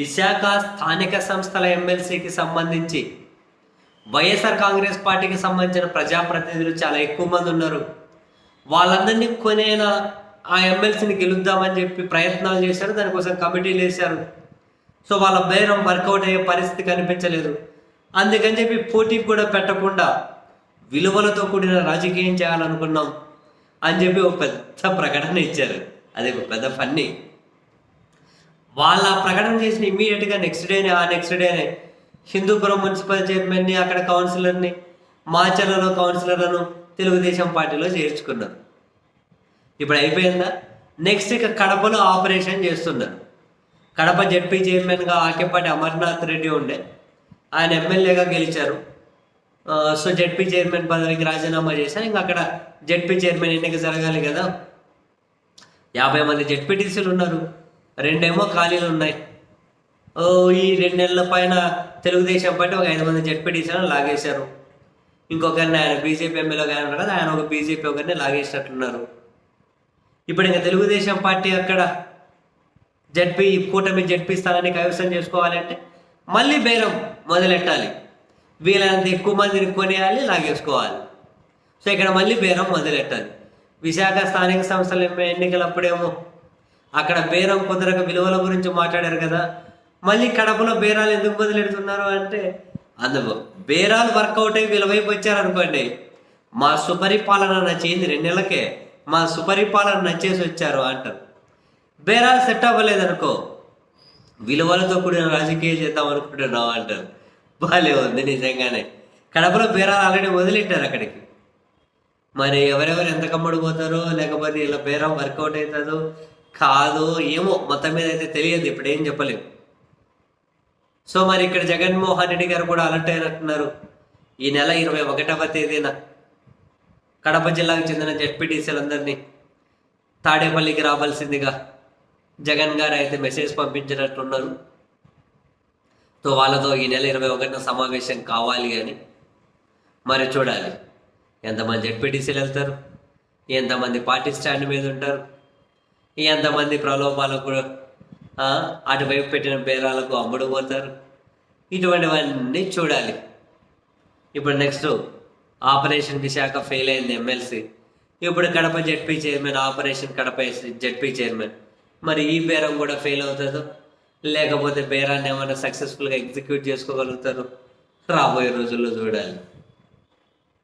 విశాఖ స్థానిక సంస్థల ఎమ్మెల్సీకి సంబంధించి వైఎస్ఆర్ కాంగ్రెస్ పార్టీకి సంబంధించిన ప్రజాప్రతినిధులు చాలా ఎక్కువ మంది ఉన్నారు. వాళ్ళందరినీ కొనేలా ఆ ఎమ్మెల్సీని గెలుద్దామని చెప్పి ప్రయత్నాలు చేశారు దానికోసం కమిటీలు వేశారు. సో వాళ్ళ బేరం వర్కౌట్ అయ్యే పరిస్థితి కనిపించలేదు. అందుకని చెప్పి పోటీకి కూడా పెట్టకుండా విలువలతో కూడిన రాజకీయం చేయాలనుకున్నాం అని చెప్పి ఒక పెద్ద ప్రకటన ఇచ్చారు. అది ఒక పెద్ద ఫన్నీ. వాళ్ళ ప్రకటన చేసిన ఇమీడియట్గా నెక్స్ట్ డేనే ఆ నెక్స్ట్ డేనే హిందూపురం మున్సిపల్ చైర్మన్ని అక్కడ కౌన్సిలర్ని మాచర్లలో కౌన్సిలర్లను తెలుగుదేశం పార్టీలో చేర్చుకున్నారు. ఇప్పుడు అయిపోయిందా? నెక్స్ట్ ఇక కడపలో ఆపరేషన్ చేస్తున్నారు. కడప జడ్పీ చైర్మన్గా ఆకేపాటి అమర్నాథ్ రెడ్డి ఉండే. ఆయన ఎమ్మెల్యేగా గెలిచారు. సో జడ్పీ చైర్మన్ పదవికి రాజీనామా చేశారు ఇంకా అక్కడ జడ్పీ చైర్మన్ ఎన్నిక జరగాలి కదా. యాభై మంది జడ్పీటీసీలు ఉన్నారు. రెండేమో ఖాళీలు ఉన్నాయి. ఓ ఈ రెండు నెలల పైన తెలుగుదేశం పార్టీ ఒక ఐదు మంది జడ్పీటీసీలను లాగేశారు. ఇంకొకరిని ఆయన బీజేపీ ఎమ్మెల్యే కానీ ఉన్నారు కదా ఆయన ఒక బీజేపీ ఒకరిని లాగేసినట్లున్నారు ఇప్పుడు ఇంకా తెలుగుదేశం పార్టీ అక్కడ జడ్పీ కూటమి జడ్పీ స్థానాన్ని కైవసం చేసుకోవాలంటే మళ్ళీ బేరం మొదలెట్టాలి. వీలైనంత ఎక్కువ మందిని కొనేయాలి లాగేసుకోవాలి. సో ఇక్కడ మళ్ళీ బేరం మొదలెట్టాలి. విశాఖ స్థానిక సంస్థల ఎన్నికలు ఎన్నికలప్పుడేమో అక్కడ బేరం కుదరక విలువల గురించి మాట్లాడారు కదా. మళ్ళీ కడపలో బేరాలు ఎందుకు మొదలెడుతున్నారు అంటే అందుకు బేరాలు వర్కౌట్ అయ్యి విలువైపు వచ్చారనుకోండి మా సుపరిపాలన నచ్చింది రెండు నెలలకే మా సుపరిపాలన నచ్చేసి వచ్చారు అంటారు. బేరాలు సెట్ అవ్వలేదనుకో విలువలతో కూడిన రాజకీయం చేద్దాం అనుకుంటున్నాం అంటారు. బాలే ఉంది నిజంగానే. కడపలో బేరాలు ఆల్రెడీ మొదలెట్టారు అక్కడికి. మరి ఎవరెవరు ఎంత కమ్మడిపోతారో లేకపోతే ఇలా బేరం వర్కౌట్ అవుతుందో కాదు ఏమో మొత్తం మీద అయితే తెలియదు. ఇప్పుడు ఏం చెప్పలేము సో మరి ఇక్కడ జగన్మోహన్ రెడ్డి గారు కూడా అలర్ట్ అయినట్టున్నారు. ఈ నెల ఇరవై ఒకటవ తేదీన కడప జిల్లాకు చెందిన జడ్పీటీసీలందరినీ తాడేపల్లికి రావాల్సిందిగా జగన్ గారు అయితే మెసేజ్ పంపించినట్లున్నారు సో వాళ్ళతో ఈ నెల ఇరవై ఒకటిన సమావేశం కావాలి అని మరి చూడాలి. ఎంతమంది జడ్పీటీసీలు వెళ్తారు? ఎంతమంది పార్టీ స్టాండ్ మీద ఉంటారు? ఎంతమంది ప్రలోభాలకు కూడా అటువైపు పెట్టిన బేరాలకు అమ్ముడు పోతారు. ఇటువంటివన్నీ చూడాలి. ఇప్పుడు నెక్స్ట్ ఆపరేషన్ విశాఖ ఫెయిల్ అయింది ఎమ్మెల్సీ ఇప్పుడు Kadapa ZP chairman operation Kadapa ZP chairman మరి ఈ బేరం కూడా ఫెయిల్ అవుతుందో? లేకపోతే బేరాన్ని ఏమైనా సక్సెస్ఫుల్గా ఎగ్జిక్యూట్ చేసుకోగలుగుతారు? రాబోయే రోజుల్లో చూడాలి.